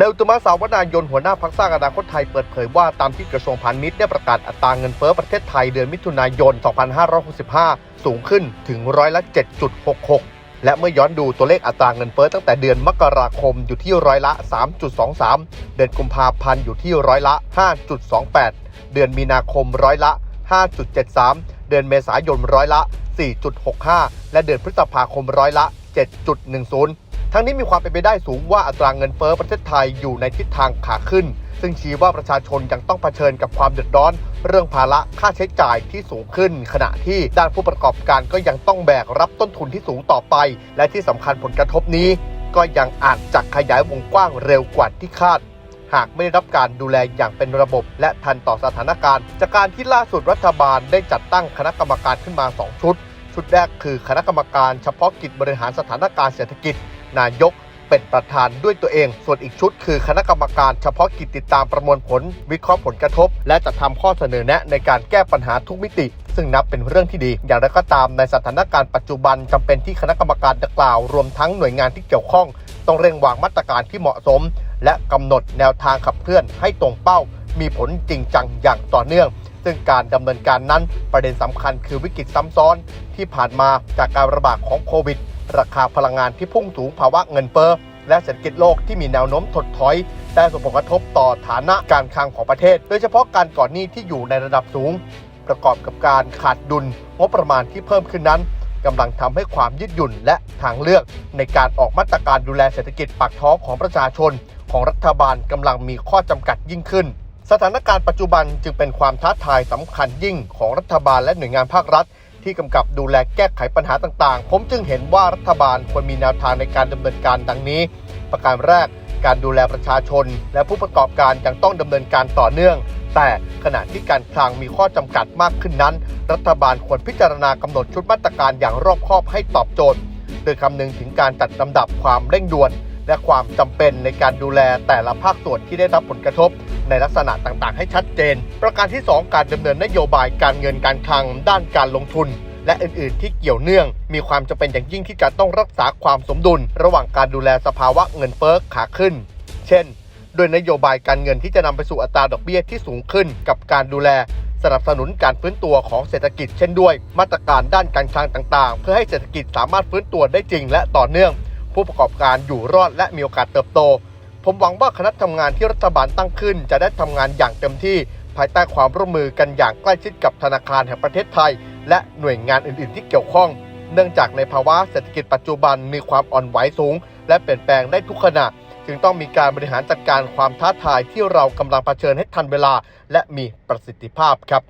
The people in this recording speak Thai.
ในอุตมาสาวนายนหัวหน้าพักสร้างอนาคตไทยเปิดเผยว่าตามที่กระทรวงพาณิชย์ได้ประกาศอัตราเงินเฟ้อประเทศไทยเดือนมิถุนายน 2565 สูงขึ้นถึงร้อยละ 7.66 และเมื่อย้อนดูตัวเลขอัตราเงินเฟ้อตั้งแต่เดือนมกราคมอยู่ที่ร้อยละ 3.23 เดือนกุมภาพันธ์อยู่ที่ร้อยละ 5.28 เดือนมีนาคมร้อยละ 5.73 เดือนเมษายนร้อยละ 4.65 และเดือนพฤษภาคมร้อยละ 7.10 ทั้งนี้มีความเป็นไปได้สูงว่าอัตราเงินเฟ้อประเทศไทยอยู่ในทิศทางขาขึ้น ซึ่งชี้ว่าประชาชนยังต้องเผชิญกับความเดือดร้อน เรื่องภาระค่าใช้จ่ายที่สูงขึ้น ขณะที่ด้านผู้ประกอบการก็ยังต้องแบกรับต้นทุนที่สูงต่อไป และที่สำคัญผลกระทบนี้ ก็ยังอาจจะขยายวงกว้างเร็วกว่าที่คาดหากไม่ได้รับการดูแลอย่างเป็นระบบและทันต่อสถานการณ์ จากการที่ล่าสุดรัฐบาลได้จัดตั้งคณะกรรมการขึ้นมา 2 ชุด ชุดแรกคือคณะกรรมการเฉพาะกิจบริหารสถานการณ์เศรษฐกิจ นายกเป็นประธานด้วยตัวเอง ส่วนอีกชุดคือคณะกรรมการเฉพาะกิจติดตามประมวลผล วิเคราะห์ผลกระทบ และจัดทำข้อเสนอแนะในการแก้ปัญหาทุกมิติ ซึ่งนับเป็นเรื่องที่ดี อย่างไรก็ตามในสถานการณ์ปัจจุบันจำเป็นที่คณะกรรมการดังกล่าว รวมทั้งหน่วยงานที่เกี่ยวข้อง ต้องเร่งวางมาตรการที่เหมาะสม และกำหนดแนวทางขับเคลื่อนให้ตรงเป้า มีผลจริงจังอย่างต่อเนื่อง ซึ่งการดำเนินการนั้นประเด็นสำคัญคือวิกฤตซ้ำซ้อน ที่ผ่านมาจากการระบาดของโควิด ราคาพลังงานที่พุ่งสูงภาวะเงินเฟ้อและเศรษฐกิจโลกที่มีแนวโน้มถดถอย ได้ส่งผลกระทบต่อฐานะการคลังของประเทศ โดยเฉพาะการก่อนหนี้ที่อยู่ในระดับสูง ประกอบกับการขาดดุลงบประมาณที่เพิ่มขึ้นนั้นกำลังทำให้ความยืดหยุ่นและทางเลือก ในการออกมาตรการดูแลเศรษฐกิจปากท้องของประชาชน ของรัฐบาลกำลังมีข้อจำกัดยิ่งขึ้น สถานการณ์ปัจจุบันจึงเป็นความท้าทายสำคัญยิ่งของรัฐบาลและหน่วยงานภาครัฐ ที่กำกับดูแลแก้ไขปัญหาต่างๆ ผมจึงเห็นว่ารัฐบาลควรมีแนวทางในการดำเนินการดังนี้ ประการแรกการดูแลประชาชน และผู้ประกอบการยังต้องดำเนินการต่อเนื่อง แต่ขณะที่การคลังมีข้อจำกัดมากขึ้นนั้น รัฐบาลควรพิจารณากำหนดชุดมาตรการอย่างรอบคอบให้ตอบโจทย์โดยคำนึงถึงการจัดลำดับความเร่งด่วน และความจำเป็นในการดูแลแต่ละภาคส่วนที่ได้รับผลกระทบ ในลักษณะต่างๆ ให้ชัดเจน ประการที่ 2 การดำเนินนโยบายการเงินการคลังด้านการลงทุนและอื่น ๆ ที่เกี่ยวเนื่อง มีความจำเป็นอย่างยิ่งที่จะต้องรักษาความสมดุล ระหว่างการดูแลสภาวะเงินเฟ้อขาขึ้น เช่น โดยนโยบายการเงินที่จะนำไปสู่อัตราดอกเบี้ยที่สูงขึ้น กับการดูแลสนับสนุนการฟื้นตัวของเศรษฐกิจเช่นด้วย มาตรการด้านการคลังต่าง ๆ เพื่อให้เศรษฐกิจสามารถฟื้นตัวได้จริงและต่อเนื่อง ผู้ประกอบการอยู่รอดและมีโอกาสเติบโต ผมหวังว่าคณะทำงานที่รัฐบาลตั้งขึ้น จะได้ทำงานอย่างเต็มที่ภายใต้ความร่วมมือกันอย่างใกล้ชิดกับธนาคารแห่งประเทศไทย และหน่วยงานอื่น ๆ ที่เกี่ยวข้อง เนื่องจากในภาวะเศรษฐกิจปัจจุบันมีความอ่อนไหวสูง และเปลี่ยนแปลงได้ทุกขณะ จึงต้องมีการบริหารจัดการความท้าทายที่เรากำลังเผชิญให้ทันเวลา และมีประสิทธิภาพครับ